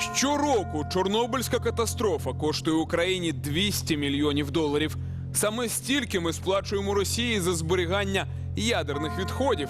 Щороку Чорнобильська катастрофа коштує Україні 200 мільйонів доларів. Саме стільки ми сплачуємо Росії за зберігання ядерних відходів.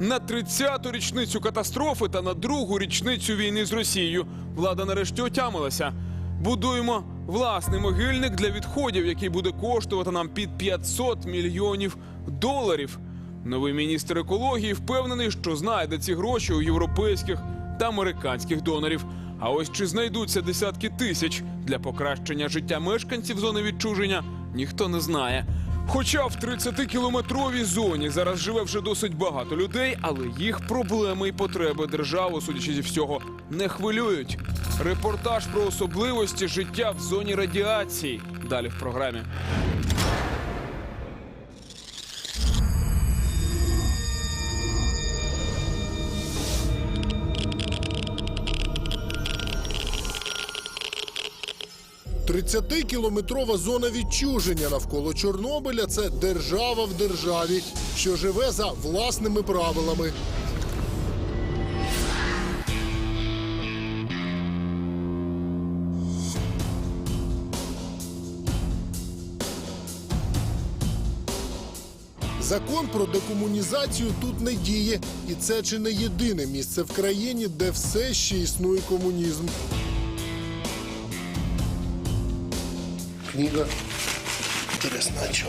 На 30-ту річницю катастрофи та на другу річницю війни з Росією влада нарешті отямилася. Будуємо власний могильник для відходів, який буде коштувати нам під 500 мільйонів доларів. Новий міністр екології впевнений, що знайде ці гроші у європейських та американських донорів. А ось чи знайдуться десятки тисяч для покращення життя мешканців зони відчуження, ніхто не знає. Хоча в 30-кілометровій зоні зараз живе вже досить багато людей, але їх проблеми і потреби державу, судячи зі всього, не хвилюють. Репортаж про особливості життя в зоні радіації. Далі в програмі. – 30-кілометрова зона відчуження навколо Чорнобиля це держава в державі, що живе за власними правилами. Закон про декомунізацію тут не діє, і це чи не єдине місце в країні, де все ще існує комунізм. Книга. Интересно, о чем?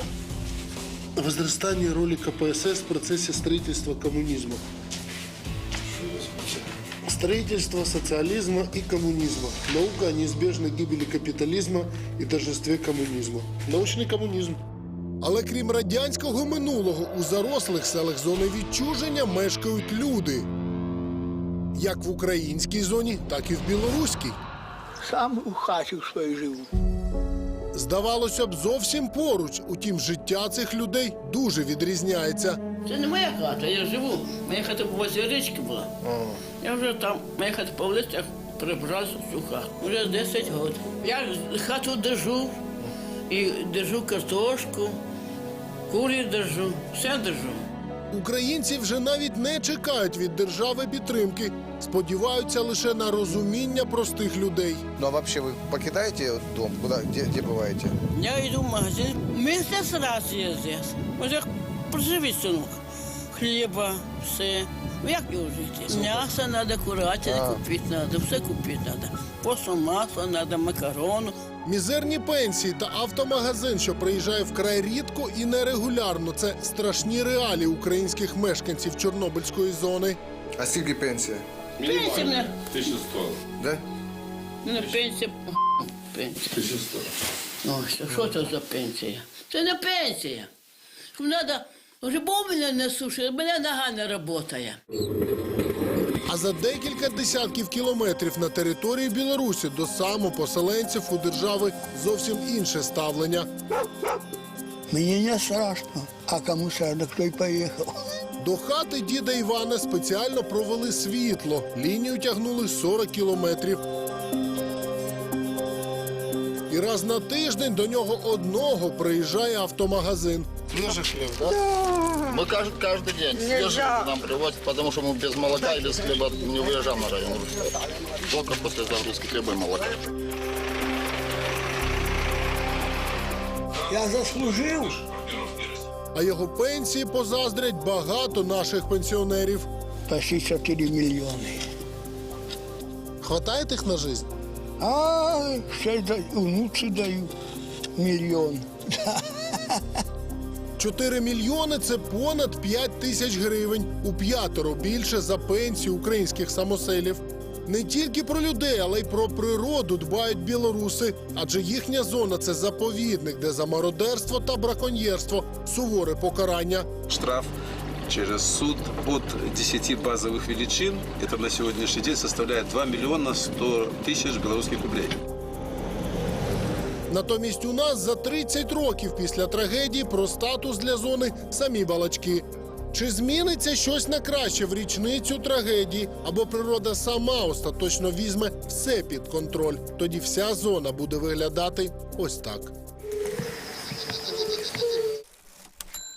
Возрастание роли КПСС в процессе строительства коммунизма. Строительство социализма и коммунизма. Наука о неизбежной гибели капитализма и торжестве коммунизма. Научный коммунизм. Але крім радянського минулого, у зарослих селах зони відчуження мешкають люди. Як в українській зоні, так і в білоруській. Сам у хаті своїй живу. Здавалося б, зовсім поруч. Утім, життя цих людей дуже відрізняється. Це не моя хата, я живу. Моя хата по возі річки була. Я вже там, моя хата по листях прибрав цю хату. Вже 10 років. Я хату держу і держу картошку, курі держу, все держу. Українці вже навіть не чекають від держави підтримки, сподіваються лише на розуміння простих людей. Ну а вообще ви покидаєте дом? Куда, де, где бываете? Я йду в магазин, місяць раз є здесь. Може, проживіть, синок. Хліба, все. Ну, Як його жити? М'ясо треба, курятини купити треба, все купити треба. Просто масло треба, макарону. Мізерні пенсії та автомагазин, що приїжджає вкрай рідко і нерегулярно. Це страшні реалії українських мешканців Чорнобильської зони. А скільки пенсія? Пенсія мене, 1100. Да? мене пенсія, пенсія. 1100. Ой, що, що це за пенсія? Це не пенсія. Треба, грибов мене не сушить, мене нога не працює. А за декілька десятків кілометрів на території Білорусі до самопоселенців у держави зовсім інше ставлення. Мені не страшно, а кому страшно, хто й поїхав. До хати діда Івана спеціально провели світло. Лінію тягнули 40 кілометрів. І раз на тиждень до нього одного приїжджає автомагазин. Свежий хлеб, да? Мы каждый, каждый день свежий нам привозят, потому что мы без молока и без хлеба не выезжаем на район. Только после загрузки хлеба и молока. Я заслужив. А його пенсії позаздрять багато наших пенсіонерів. Почти 4 мільйони. Хватає тих на життя? А ще й даю, внуці даю мільйон. 4 мільйони це понад 5 тисяч гривень. У п'ятеро більше за пенсію українських самоселів. Не тільки про людей, але й про природу дбають білоруси, адже їхня зона це заповідник, де за мародерство та браконьєрство суворе покарання. Штраф через суд от 10 базовых величин, это на сегодняшний день составляет 2 миллиона 100 тысяч белорусских рублей. Натомість у нас за 30 років після трагедії про статус для зони самі балачки. Чи зміниться щось на краще в річницю трагедії, або природа сама остаточно візьме все під контроль? Тоді вся зона буде виглядати ось так.